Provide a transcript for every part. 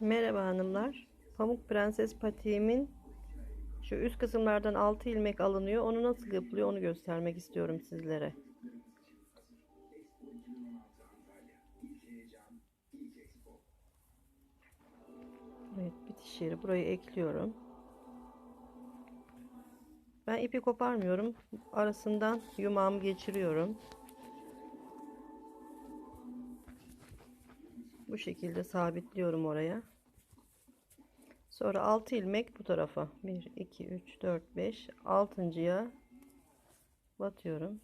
Merhaba hanımlar. Pamuk Prenses patiğimin şu üst kısımlardan 6 ilmek alınıyor. Onu nasıl yapılıyor onu göstermek istiyorum sizlere. Evet bitiş yeri burayı ekliyorum. Ben ipi koparmıyorum. Arasından yumağımı geçiriyorum. Bu şekilde sabitliyorum oraya. Sonra 6 ilmek bu tarafa. 1, 2, 3, 4, 5. 6.ya batıyorum.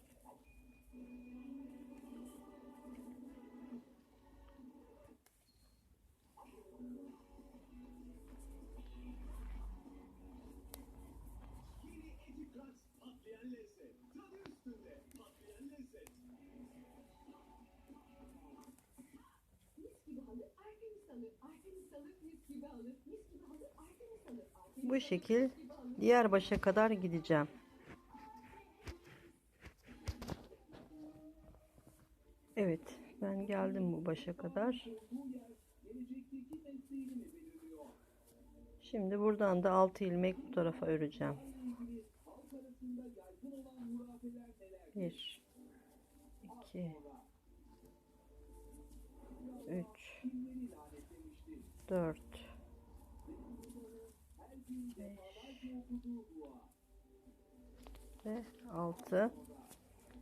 Bu şekil diğer başa kadar gideceğim. Evet ben geldim bu başa kadar. Şimdi buradan da 6 ilmek bu tarafa öreceğim. ilgili halk arasında yaygın olan hurafeler neler? 1 2 3 Kimleri lanetlemişti? 4 Her gün defalarca okuduğu dua. ve 6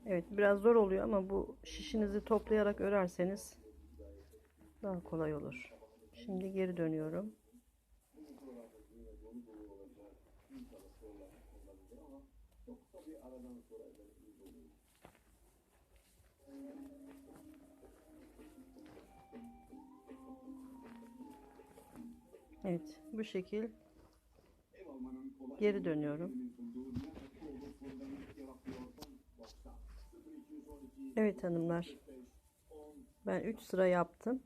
Evet biraz zor oluyor ama bu şişinizi toplayarak örerseniz daha kolay olur. Şimdi geri dönüyorum. Evet bu şekil geri dönüyorum. sunduğu Nihat Hatipoğlu sorularını cevaplıyorsan boşta. 0212 Evet hanımlar 5 10 ben 3 sıra yaptım.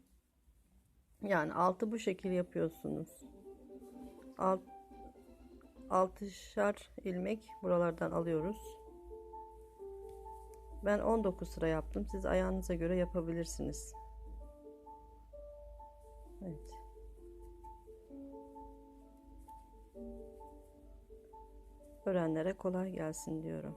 Yani altı bu şekil yapıyorsunuz. Alt, altışar ilmek buralardan alıyoruz. Ben 19 sıra yaptım. Siz ayağınıza göre yapabilirsiniz. Evet. Öğrenlere kolay gelsin diyorum.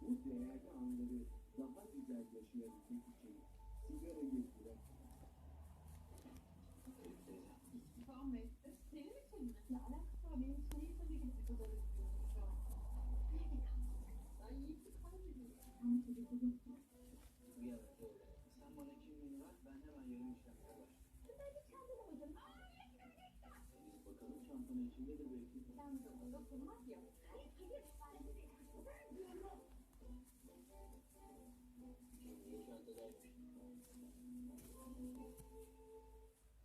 Bu değerli anları daha güzel yaşayabilmek için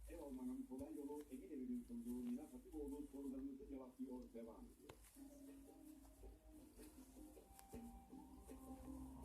Ev almanın kolay yolu Emin Evi'nin sunduğu Nihat Hatipoğlu sorularınızı cevaplıyor devam ediyor.